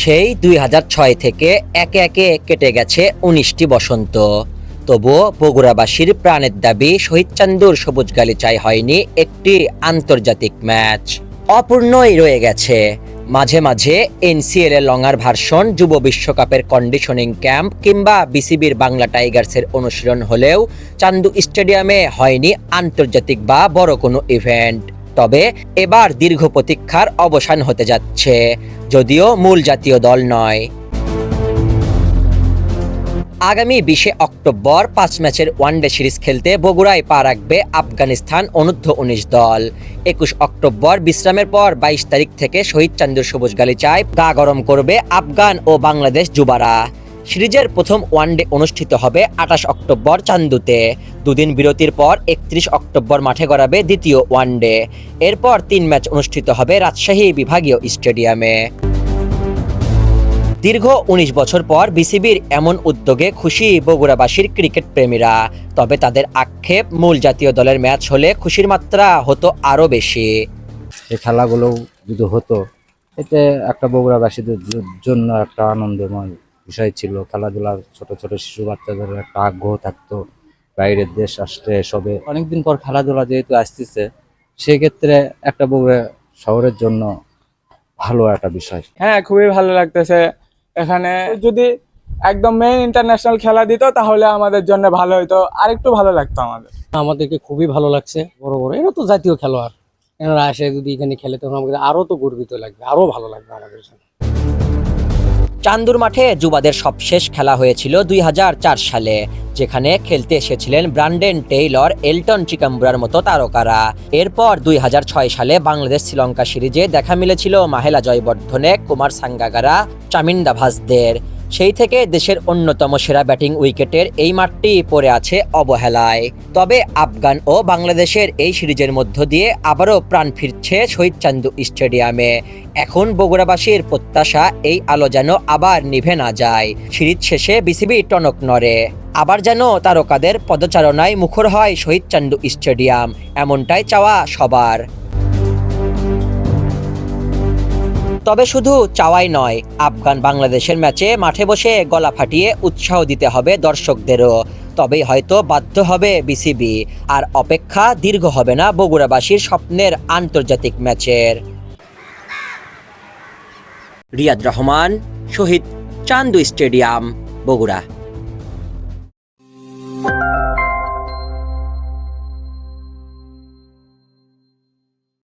সেই দুই ছয় থেকে একে একে কেটে গেছে উনিশটি বসন্ত। তবুও বগুড়াবাসীর প্রাণের দাবি, শহীদ চান্দুর সবুজ গালিচায় হয়নি একটি আন্তর্জাতিক ম্যাচ। অপূর্ণই রয়ে গেছে। মাঝে মাঝে এনসিএল এর লঙার ভার্সন, যুব বিশ্বকাপের কন্ডিশনিং ক্যাম্প কিংবা বিসিবির বাংলা টাইগার্সের অনুশীলন হলেও চান্দু স্টেডিয়ামে হয়নি আন্তর্জাতিক বা বড় কোনো ইভেন্ট তবে এবার দীর্ঘ প্রতীক্ষার অবসান হতে যাচ্ছে, যদিও মূল জাতীয় দল নয়। আগামী বিশে অক্টোবর পাঁচ ম্যাচের ওয়ানডে সিরিজ খেলতে বগুড়ায় পা রাখবে আফগানিস্তান অনূর্ধ্ব উনিশ দল। একুশ অক্টোবর বিশ্রামের পর বাইশ তারিখ থেকে শহীদ চান্দুর সবুজ গালিচায় গা গরম করবে আফগান ও বাংলাদেশ যুবারা। সিরিজের প্রথম ওয়ানডে অনুষ্ঠিত হবে আঠাশ অক্টোবর চান্দুতে। দুদিন বিরতির পর একত্রিশ অক্টোবর মাঠে গড়াবে দ্বিতীয় ওয়ানডে। এরপর তিন ম্যাচ অনুষ্ঠিত হবে রাজশাহী বিভাগীয় স্টেডিয়ামে। দীর্ঘ উনিশ বছর পর বিসিবির এমন উদ্যোগে খুশি বগুড়াবাসীর ক্রিকেট প্রেমীরা। তবে তাদের আক্ষেপ, মূল জাতীয় দলের ম্যাচ হলে খুশির মাত্রা হতো আরও বেশি। এই খেলাগুলো যদি হতো, এতে একটা বগুড়াবাসীদের জন্য একটা আনন্দময় বিষয় ছিল খেলাধুলার ছোট ছোট শিশু বাচ্চাদের একটা আগ্রহ থাকতো বাইরের দেশ আসলে সবে অনেকদিন পর খেলাধুলা যেহেতু আসতেছে সেক্ষেত্রে একটা বগুড়া শহরের জন্য ভালো একটা বিষয়। হ্যাঁ খুবই ভালো লাগতেছে। এখানে যদি একদম মেইন ইন্টারন্যাশনাল খেলা দিত তাহলে আমাদের জন্য ভালো হতো আরেকটু ভালো লাগতো আমাদের। আমাদেরকে খুবই ভালো লাগছে বড় বড়। এরা তো জাতীয় খেলোয়াড়। এনারা আসে যদি এখানে খেলে তখন আমাদের আরও তো গর্বিত লাগবে আরও ভালো লাগবে আমাদের জন্য। চান্দুর মাঠে যুবাদের সবশেষ খেলা হয়েছিল দুই হাজার চার সালে, যেখানে খেলতে এসেছিলেন ব্রান্ডেন টেইলর, এলটন চিকাম্বুরার মতো তারকারা। এরপর দুই হাজার ছয় সালে বাংলাদেশ শ্রীলঙ্কা সিরিজে দেখা মিলেছিল মাহেলা জয়বর্ধনে, কুমার সাঙ্গাগারা চামিন্দা ভাসদের সেই থেকে দেশের অন্যতম সেরা ব্যাটিং উইকেটের এই মাঠটি পড়ে আছে অবহেলায়। তবে আফগান ও বাংলাদেশের এই সিরিজের মধ্য দিয়ে আবারও প্রাণ ফিরছে শহীদ চান্দু স্টেডিয়ামে। এখন বগুড়াবাসীর প্রত্যাশা এই আলো যেন আবার নিভে না যায়। সিরিজ শেষে বিসিবি টনক নড়ে। আবার যেন তারকাদের পদচারণায় মুখর হয় শহীদ চান্দু স্টেডিয়াম। এমনটাই চাওয়া সবার। তবে শুধু চাওয়াই নয়, আফগান বাংলাদেশের ম্যাচে মাঠে বসে গলা ফাটিয়ে উৎসাহ দিতে হবে দর্শকদেরও। তবেই হয়তো বাধ্য হবে বিসিবি। আর অপেক্ষা দীর্ঘ হবে না বগুড়াবাসীর স্বপ্নের আন্তর্জাতিক ম্যাচের। রিয়াদ রহমান, শহীদ চান্দু স্টেডিয়াম, বগুড়া।